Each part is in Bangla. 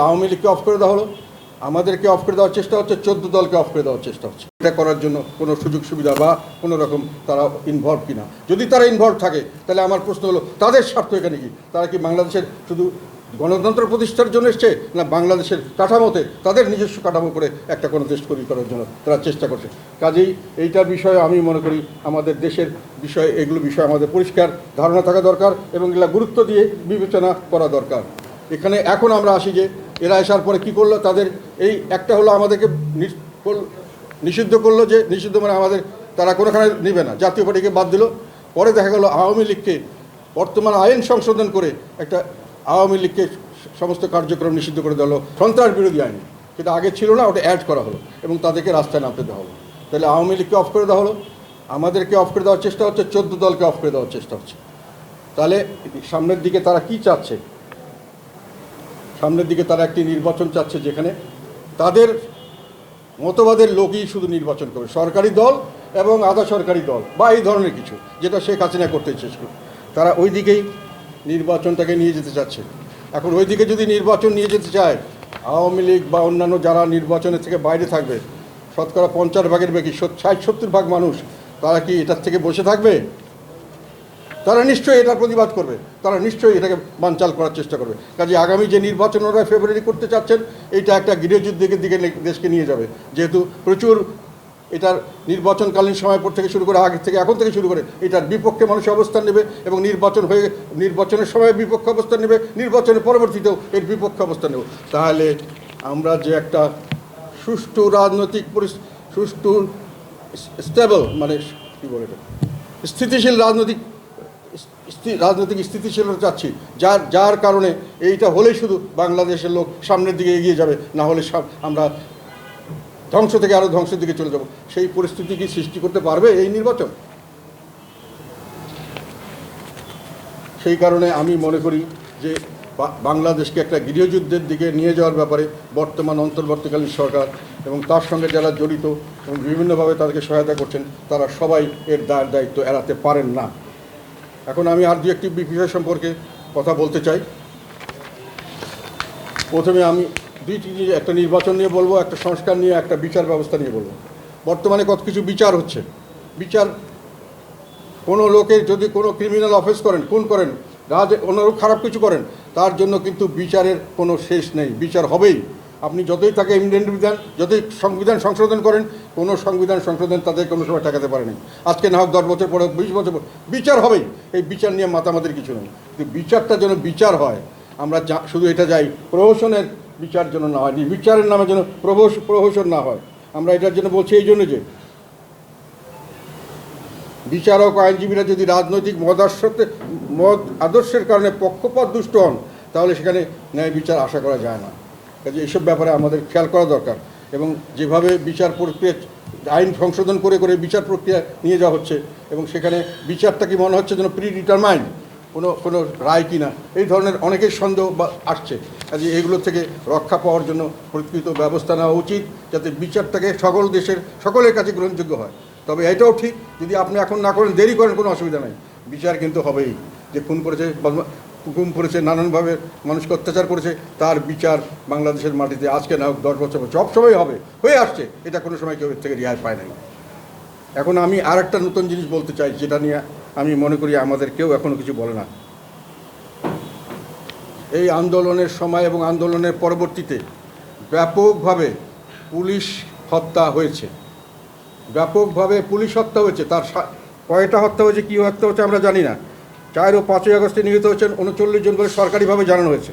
আওয়ামী লীগকে অফ করে দেওয়া হলো। আমাদেরকে অফ করে দেওয়ার চেষ্টা হচ্ছে, চোদ্দ দলকে অফ করে দেওয়ার চেষ্টা হচ্ছে। এটা করার জন্য কোনো সুযোগ সুবিধা বা কোনো রকম তারা ইনভলভ কিনা। যদি তারা ইনভলভ থাকে, তাহলে আমার প্রশ্ন হলো, তাদের স্বার্থ এখানে কি? তারা কি বাংলাদেশের শুধু গণতন্ত্র প্রতিষ্ঠার জন্য এসছে, না বাংলাদেশের কাঠামোতে তাদের নিজস্ব কাঠামো করে একটা কোনো দেশ তৈরি করার জন্য তারা চেষ্টা করছে? কাজেই এইটা বিষয়ে আমি মনে করি, আমাদের দেশের বিষয়ে, এগুলো বিষয়ে আমাদের পরিষ্কার ধারণা থাকা দরকার এবং এগুলা গুরুত্ব দিয়ে বিবেচনা করা দরকার। এখানে এখন আমরা আসি যে এরা আসার পরে কি করল? তাদের এই একটা হলো আমাদেরকে নিষিদ্ধ করল যে, নিষিদ্ধ মানে আমাদের তারা কোনোখানে নেবে না। জাতীয় পার্টিকে বাদ দিল। পরে দেখা গেল আওয়ামী লীগকে বর্তমান আইন সংশোধন করে একটা আওয়ামী লীগকে সমস্ত কার্যক্রম নিষিদ্ধ করে দেওয়া হলো। সন্ত্রাস বিরোধী আইন। সেটা আগে ছিল না, ওটা অ্যাড করা হলো এবং তাদেরকে রাস্তায় নামতে দেওয়া হলো। তাহলে আওয়ামী লীগকে অফ করে দেওয়া হলো। আমাদেরকে অফ করে দেওয়ার চেষ্টা হচ্ছে, চোদ্দ দলকে অফ করে দেওয়ার চেষ্টা হচ্ছে। তাহলে সামনের দিকে তারা কি চাচ্ছে? সামনের দিকে তারা একটি নির্বাচন চাচ্ছে যেখানে তাদের মতবাদের লোকই শুধু নির্বাচন করবে, সরকারি দল এবং আধা সরকারি দল বা এই ধরনের কিছু, যেটা শেখ হাসিনা করতে চেয়েছিল তারা ওই দিকেই নির্বাচনটাকে নিয়ে যেতে চাচ্ছে। এখন ওই দিকে যদি নির্বাচন নিয়ে যেতে চায়, আওয়ামী লীগ বা অন্যান্য যারা নির্বাচনের থেকে বাইরে থাকবে, শতকরা পঞ্চাশ ভাগের বেশি ষাট, সত্তর ভাগ মানুষ, তারা কি এটার থেকে বসে থাকবে? তারা নিশ্চয়ই এটার প্রতিবাদ করবে। তারা নিশ্চয়ই এটাকে বানচাল করার চেষ্টা করবে। কাজে আগামী যে নির্বাচন ওরা ফেব্রুয়ারি করতে চাচ্ছেন, এইটা একটা গৃহযুদ্ধের দিকে দেশকে নিয়ে যাবে। যেহেতু প্রচুর এটার নির্বাচনকালীন সময় পর থেকে শুরু করে, আগে থেকে এখন থেকে শুরু করে, এটার বিপক্ষে মানুষ অবস্থান নেবে এবং নির্বাচন হয়ে, নির্বাচনের সময় বিপক্ষে অবস্থান নেবে, নির্বাচনের পরবর্তীতেও এর বিপক্ষে অবস্থান নেব। তাহলে আমরা যে একটা সুষ্ঠু রাজনৈতিক সুষ্ঠু স্টেবল মানে কী বলে এটা? স্থিতিশীল রাজনৈতিক রাজনৈতিক স্থিতিশীলতা চাচ্ছি। যার যার কারণে এইটা হলেই শুধু বাংলাদেশের লোক সামনের দিকে এগিয়ে যাবে, না হলে আমরা ধ্বংস থেকে আরও ধ্বংসের দিকে চলে যাব। সেই পরিস্থিতি কি সৃষ্টি করতে পারবে এই নির্বাচন? সেই কারণে আমি মনে করি যে বাংলাদেশকে একটা গৃহযুদ্ধের দিকে নিয়ে যাওয়ার ব্যাপারে বর্তমান অন্তর্বর্তীকালীন সরকার এবং তার সঙ্গে যারা জড়িত এবং বিভিন্নভাবে তাদেরকে সহায়তা করছেন, তারা সবাই এর দায় দায়িত্ব এড়াতে পারেন না। এখন আমি আর দু একটি বিষয় সম্পর্কে কথা বলতে চাই। প্রথমে আমি দুইটি একটা নির্বাচন নিয়ে বলব, একটা সংস্কার নিয়ে, একটা বিচার ব্যবস্থা নিয়ে বলব। বর্তমানে কত কিছু বিচার হচ্ছে। বিচার কোনো লোকের যদি কোনো ক্রিমিনাল অফেন্স করেন, খুন করেন, রাজ অন্যরূপ খারাপ কিছু করেন, তার জন্য কিন্তু বিচারের কোনো শেষ নেই। বিচার হবেই। আপনি যতই তাকে ইন্ডিয়ান বিধান, যতই সংবিধান সংশোধন করেন, কোনো সংবিধান সংশোধন তাদের কোনো সময় ঠেকাতে পারেনি। আজকে না হোক দশ বছর পরে বিশ বছর পর বিচার হবেই। এই বিচার নিয়ে মাতামাতির কিছু নেই। কিন্তু বিচারটা যেন বিচার হয়, আমরা শুধু এটা যাই প্রহসনের বিচার যেন না হয় বিচারের নামে যেন প্রহস, প্রহসন না হয়। আমরা এটার জন্য বলছি এই জন্য যে, বিচারক, আইনজীবীরা যদি রাজনৈতিক মদার্শতে মত আদর্শের কারণে পক্ষপাত দুষ্ট হন, তাহলে সেখানে ন্যায় বিচার আশা করা যায় না। কাজে এইসব ব্যাপারে আমাদের খেয়াল করা দরকার এবং যেভাবে বিচার প্রক্রিয়া, আইন সংশোধন করে করে বিচার প্রক্রিয়া নিয়ে যাওয়া হচ্ছে এবং সেখানে বিচারটা কি মনে হচ্ছে যেন প্রি ডিটারমাইন্ড কোনো কোনো রায় কিনা, এই ধরনের অনেকের সন্দেহ বা আসছে। কাজে এগুলো থেকে রক্ষা পাওয়ার জন্য প্রকৃত ব্যবস্থা নেওয়া উচিত যাতে বিচারটাকে সকল দেশের, সকলের কাছে গ্রহণযোগ্য হয়। তবে এটাও ঠিক, যদি আপনি এখন না করেন, দেরি করেন, কোনো অসুবিধা নেই। বিচার কিন্তু হবেই। যে খুন করেছে হুকুম করেছে, নানানভাবে মানুষকে অত্যাচার করেছে, তার বিচার বাংলাদেশের মাটিতে আজকে না হোক দশ বছর পর সবসময় হবে, হয়ে আসছে। এটা কোনো সময় কেউ এর থেকে রেহাই পায় নাই। এখন আমি আর একটা নতুন জিনিস বলতে চাই, যেটা নিয়ে আমি মনে করি আমাদের কেউ এখনও কিছু বলে না। এই আন্দোলনের সময় এবং আন্দোলনের পরবর্তীতে ব্যাপকভাবে পুলিশ হত্যা হয়েছে। ব্যাপকভাবে পুলিশ হত্যা হয়েছে, তার কয়টা হত্যা হয়েছে, কী হত্যা হচ্ছে আমরা জানি না। চার ও পাঁচই আগস্টে নিহত হয়েছেন উনচল্লিশ জন করে সরকারিভাবে জানানো হয়েছে।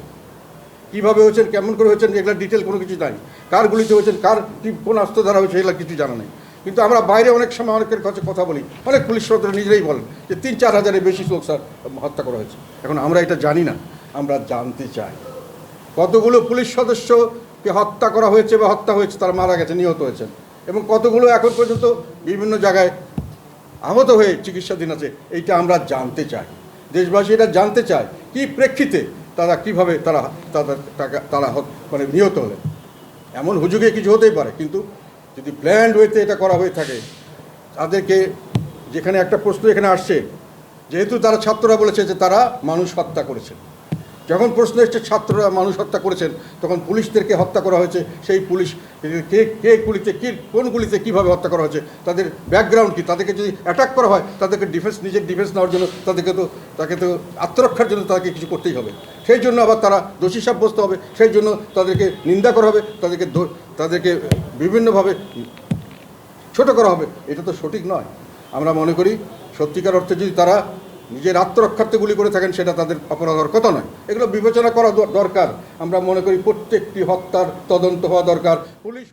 কীভাবে হয়েছেন, কেমন করে হয়েছেন, এগুলো ডিটেল কোনো কিছু নাই কার গুলিতে হয়েছেন, কার কি কোন দ্বারা হয়েছে, এগুলো কিছু জানা নেই। কিন্তু আমরা বাইরে অনেক সময় অনেকের কাছে কথা বলি, অনেক পুলিশ সদস্য নিজেরাই বলেন যে তিন চার হাজারের বেশি লোক স্যার হত্যা করা হয়েছে। এখন আমরা এটা জানি না, আমরা জানতে চাই। কতগুলো পুলিশ সদস্যকে হত্যা করা হয়েছে বা হত্যা হয়েছে, তারা মারা গেছে, নিহত হয়েছেন। এবং কতগুলো এখন পর্যন্ত বিভিন্ন জায়গায় আহত হয়ে চিকিৎসাধীন আছে, এইটা আমরা জানতে চাই। দেশবাসী এটা জানতে চায় কি প্রেক্ষিতে তারা কীভাবে তারা তারা মানে নিহত হলেন। এমন হুজুগে কিছু হতেই পারে, কিন্তু যদি প্ল্যান্ড ওয়েতে এটা করা হয়ে থাকে, তাদেরকে যেখানে একটা প্রশ্ন এখানে আসছে, যেহেতু তারা ছাত্ররা বলেছে যে তারা মানুষ হত্যা করেছে। যখন প্রশ্ন এসছে, ছাত্ররা মানুষ হত্যা করেছেন, তখন পুলিশদেরকে হত্যা করা হয়েছে। সেই পুলিশ, কে কে গুলিতে, কে, কোন গুলিতে কীভাবে হত্যা করা হয়েছে, তাদের ব্যাকগ্রাউন্ড কী? তাদেরকে যদি অ্যাটাক করা হয়, তাদেরকে ডিফেন্স নিজের ডিফেন্স নেওয়ার জন্য তাদেরকে তো, তাকে তো আত্মরক্ষার জন্য তাদেরকে কিছু করতেই হবে। সেই জন্য আবার তারা দোষী সাব্যস্ত হবে। সেই জন্য তাদেরকে নিন্দা করা হবে, তাদেরকে তাদেরকে বিভিন্নভাবে ছোট করা হবে। এটা তো সঠিক নয়। আমরা মনে করি, সত্যিকার অর্থে যদি তারা নিজের আত্মরক্ষার্থে গুলি করে থাকেন, সেটা তাদের অপরাধ হওয়ার কথা নয়। এগুলো বিবেচনা করা দরকার। আমরা মনে করি প্রত্যেকটি হত্যার তদন্ত হওয়া দরকার। পুলিশ